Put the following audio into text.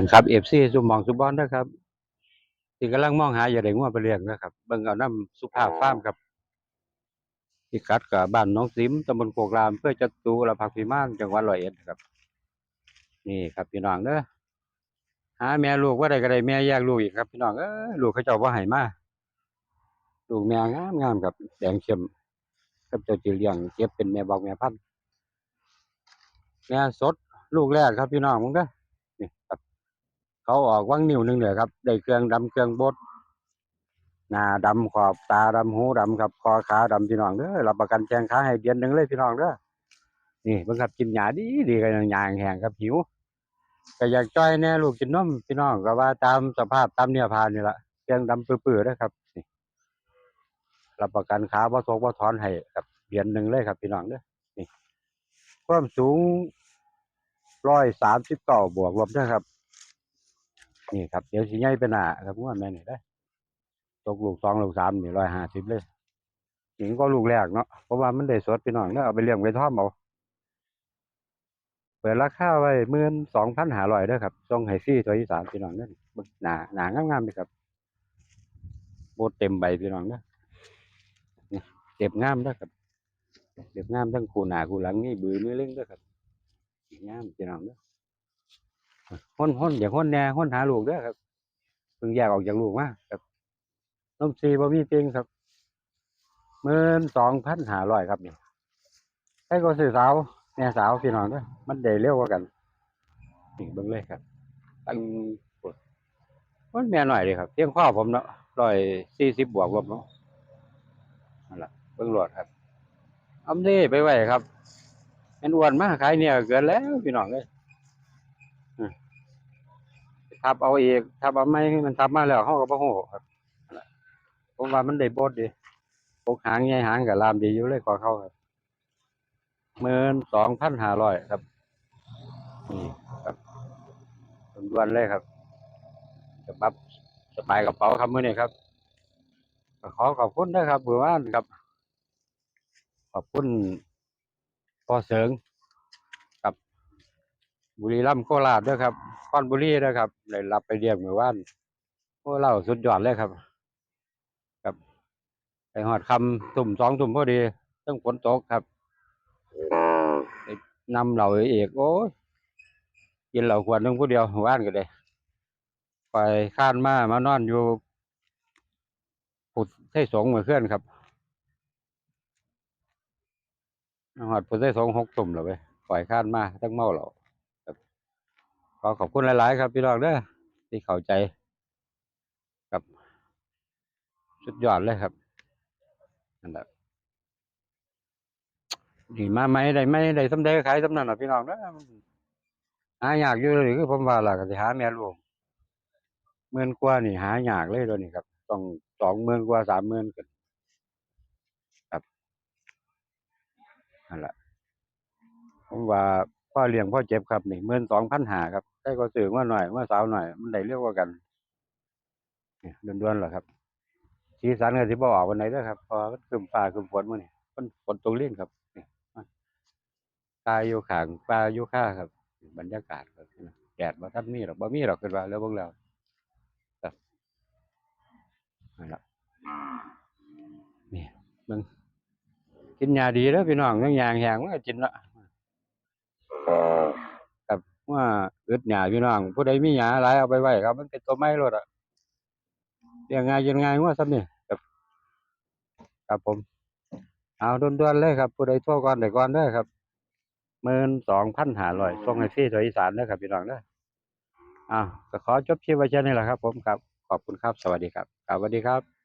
นครับเอฟซีสุมองสุบอนนะครับที่กำลังมองหาอย่าได้งัวไปเลี้ยงนะครับเบิ่งเอาน้ำสุภาพฟาร์มครับพิกัดกับบ้านน้องสิมตำบลโคกรามเพื่อจะตูละพักพิมานจังหวัดร้อยเอ็ดครับ นี่ครับพี่น้องเด้อหาแม่ลูกว่าใดก็ได้แม่แยกลูกอีกครับ พี่น้องเออลูกเขาเจ้าว่าให้มาลูกแม่งามงามครับแดงเข้มกับเจ้าจีเลี้ยงเก็บเป็นแม่บอกแม่พันแม่สดลูกแรกครับพี่น้องมึงเด้อนี่ครับ เขาออกวังนิ้วหนึ่งเลยครับ ได้เครื่องดำเครื่องบดหน้าดำขอบตาดำหูดำครับคอขาดำพี่น้องเด้อรับประกันแข้งขาให้เดือนหนึ่งเลยพี่น้องเด้อนี่เบิ่งครับกินหญ้าดีดีกันยางแห้งครับหิวก็อยากจ้อยแน่ลูกกินนมพี่น้องก็ว่าตามสภาพตามเนื้อผานี่ละเครื่องดำปื้อๆนะครับนี่รับประกันขาบ่ทกบ่ถอนให้ครับเดือนหนึ่งเลยครับพี่น้องเด้อนี่ความสูงร้อยสามสิบเก้าบวกลบนะครับ นี่ครับเดี๋ยวสิใหญ่เป็นหน้าครับว่าแม่นี่ได้ตกลูกสองลูกสามนี่ร้อยห้าสิบเลยหญิงก็ลูกแรกเนาะเพราะว่ามันได้สดพี่น้องเนาะเอาไปเลี้ยงไว้ท่อมเอาเปิดราคาไว้หมื่นสองพันหาร้อยด้อครับส่งให้ฟรีตัวที่สามพี่น้องเด้อเบิ่งหนาหนางามๆเลยครับโบเต็มใบพี่น้องเนี่เก็บงามด้อครับเก็บงามทั้งคู่หนาคู่หลังนี่บือมือเล่งด้อครับงามพี่น้องเด้อ ห้นห้นอย่างห้นแหน่ห้นหาลูกเด้อครับเพิ่งแยกออกจากลูกมาครับนมซีบ่มีเต็งครับหมื่นสองพันหาร้อยครับเนี่ยใครก็ซื้อสาวแม่สาวพี่น้องด้อมันได้เร็วกว่ากันนี่เบิ่งเลยครับตั้งปวดมันแม่หน่อยเลยครับเพียงข้อผมเนาะร้อยสี่สิบบวกลบเนาะนั่นแหละเบิ่งหลอดครับเอำนี้ไปไหวครับแมันอ้วนมากขายเนี่ยเกินแล้วพี่น้องเลย ทับเอาเองทับเอาไม่มันทับมาแล้วเขาก็บ่ฮู้ครับผมว่ามันได้บดดีปกหางใหญ่หางกับลามดีอยู่เลยกว่าเขาครับหมื่นสองพันห้าร้อยครับนี่ครับด่วนๆเลยครับจะปับสบายกระเป๋าครับมื้อนี้ครับขอขอบคุณนะครับเบื่อว่านครับ ขอบคุณพ่อเสริง บุรีรัมย์โคราชด้วยครับคอนบุรีด้วยครับได้รับไปเรียกเมื่อวานโอ้เล่าสุดยอดเลยครับครับไปหอดคำตุ่มสองตุ่มพอดีต้องฝนตกครับได้นำเหล่าเอกโอ้ยกินเหล่าขวดนึงผู้เดียวเมื่อว่านก็เลยไปข้านมามานอนอยู่ปุดไส้สงเหมื่อเคลื่อนครับหอดปุดไส้สงหกตุ่มแล้วไปปล่อยข้านมาตั้งเมาเหล่า ขอขอบคุณหลาย ๆ ครับพี่น้องเด้อที่เข้าใจกับสุดยอดเลยครับนั่นแหละดีมาไหมได้ไหมได้สำเร็จขายสำนันน่ะพี่น้องเด้อหายากอยู่เลยคือผมว่าล่ะก็สิหาแม่ลูกหมื่นกว่านี่หายากเลยตัวนี้ครับ ต้องสองหมื่นกว่าสามหมื่นกันครับนั่นแหละผมว่าพ่อเลี้ยงพ่อเจ็บครับนี่หมื่นสองพันหาครับ ได้ก็ซื้อมาหน่อยมาสาวหน่อย มันได้เร็วกว่ากันเด่วนๆเหรอครับสีสันก็สิบ่ออกวันไหนด้อครับพอมันคึมฟ้าคึมฝนมื้อนี้ฝนฝนตกเล่นครับนี่ตายอยู่ข้างป่าอยู่ค่าครับ บรรยากาศครับแดดบ่ทันมีหรอกบ่มีหรอกคิดว่าแล้วเบิ่งแล้วครับนั่นล่ะนี่เบิ่งกินยาดีเด้อพี่น้องยังยางแหงมันก็กินละครับว่า อึดหยาพี่น้อง ผู้ใดมีหยาหลายเอาไปไว้ครับ มันเป็นตัวไม้รดอะเลี้ยงง่ายกินง่ายว่าซ้ำนี่ครับ ครับผม เอาด่วนๆเลยครับ ผู้ใดโทรก่อนได้ก่อนเด้อครับหมื่นสองพันห้าร้อยส่งให้ฟรีตัวอีสานเด้อครับพี่น้องเด้ออ้าวก็ขอจบคลิปไว้แค่นี้แหละครับ ผมครับ ขอบคุณครับ สวัสดีครับสวัสดีครับ